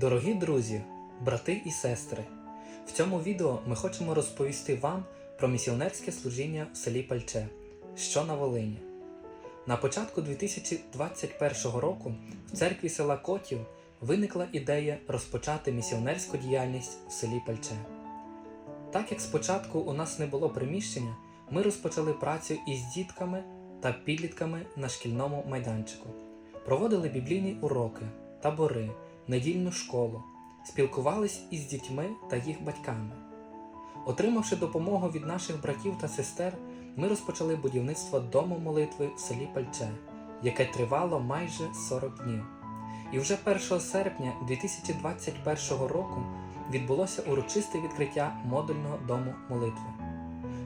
Дорогі друзі, брати і сестри, в цьому відео ми хочемо розповісти вам про місіонерське служіння в селі Пальче, що на Волині. На початку 2021 року в церкві села Котів виникла ідея розпочати місіонерську діяльність в селі Пальче. Так як спочатку у нас не було приміщення, ми розпочали працю із дітками та підлітками на шкільному майданчику, проводили біблійні уроки, табори, недільну школу, спілкувались із дітьми та їх батьками. Отримавши допомогу від наших братів та сестер, ми розпочали будівництво дому молитви в селі Пальче, яке тривало майже 40 днів. І вже 1 серпня 2021 року відбулося урочисте відкриття модульного дому молитви.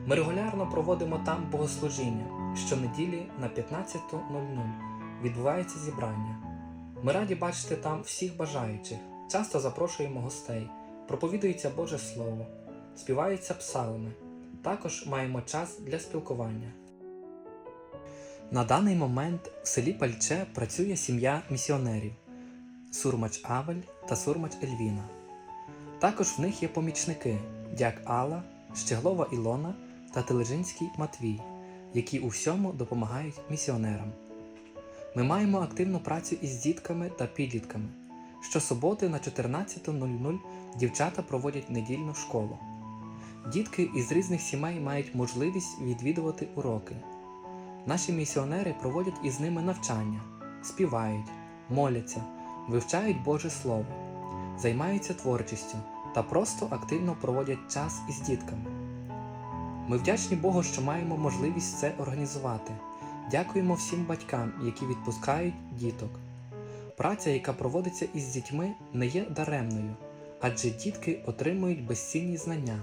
Ми регулярно проводимо там богослужіння. Щонеділі на 15.00 відбувається зібрання. Ми раді бачити там всіх бажаючих, часто запрошуємо гостей, проповідується Боже Слово, співаються псалми. Також маємо час для спілкування. На даний момент в селі Пальче працює сім'я місіонерів Сурмач Авель та Сурмач Ельвіна. Також в них є помічники Дяк Алла, Щеглова Ілона та Тележинський Матвій, які у всьому допомагають місіонерам. Ми маємо активну працю із дітками та підлітками. Щосуботи на 14.00 дівчата проводять недільну школу. Дітки із різних сімей мають можливість відвідувати уроки. Наші місіонери проводять із ними навчання, співають, моляться, вивчають Боже Слово, займаються творчістю та просто активно проводять час із дітками. Ми вдячні Богу, що маємо можливість це організувати. Дякуємо всім батькам, які відпускають діток. Праця, яка проводиться із дітьми, не є даремною, адже дітки отримують безцінні знання,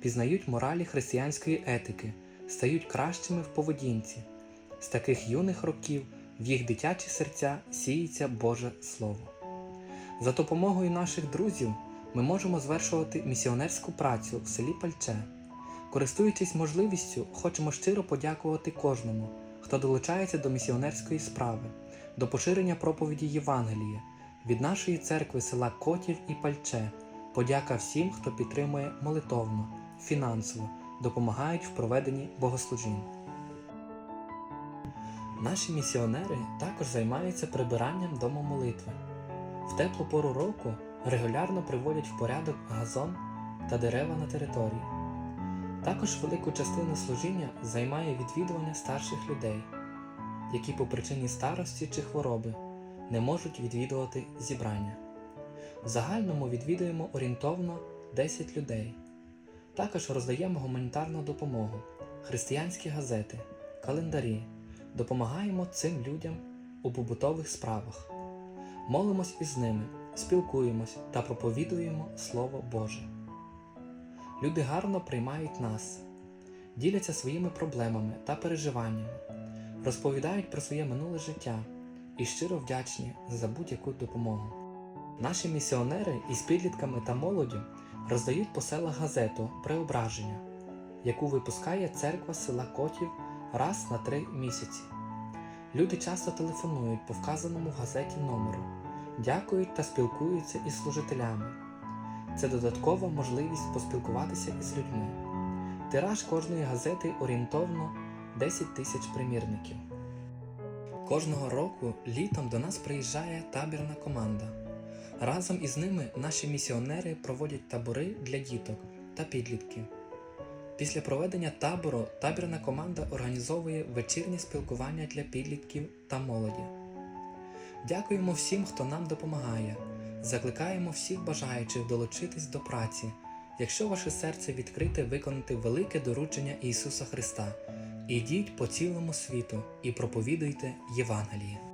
пізнають моралі християнської етики, стають кращими в поведінці. З таких юних років в їх дитячі серця сіється Боже Слово. За допомогою наших друзів ми можемо звершувати місіонерську працю в селі Пальче. Користуючись можливістю, хочемо щиро подякувати кожному, хто долучається до місіонерської справи, до поширення проповіді Євангелія, від нашої церкви села Котів і Пальче. Подяка всім, хто підтримує молитовно, фінансово, допомагають в проведенні богослужінь. Наші місіонери також займаються прибиранням дому молитви. В теплу пору року регулярно приводять в порядок газон та дерева на території. Також велику частину служіння займає відвідування старших людей, які по причині старості чи хвороби не можуть відвідувати зібрання. В загальному відвідуємо орієнтовно 10 людей. Також роздаємо гуманітарну допомогу, християнські газети, календарі, допомагаємо цим людям у побутових справах. Молимось із ними, спілкуємось та проповідуємо Слово Боже. Люди гарно приймають нас, діляться своїми проблемами та переживаннями, розповідають про своє минуле життя і щиро вдячні за будь-яку допомогу. Наші місіонери із підлітками та молоддю роздають по селах газету Преображення, яку випускає церква села Котів раз на три місяці. Люди часто телефонують по вказаному газеті номеру, дякують та спілкуються із служителями. Це додаткова можливість поспілкуватися із людьми. Тираж кожної газети орієнтовно 10 тисяч примірників. Кожного року літом до нас приїжджає табірна команда. Разом із ними наші місіонери проводять табори для діток та підлітків. Після проведення табору табірна команда організовує вечірнє спілкування для підлітків та молоді. Дякуємо всім, хто нам допомагає. Закликаємо всіх бажаючих долучитись до праці, якщо ваше серце відкрите виконати велике доручення Ісуса Христа. Ідіть по цілому світу і проповідуйте Євангеліє.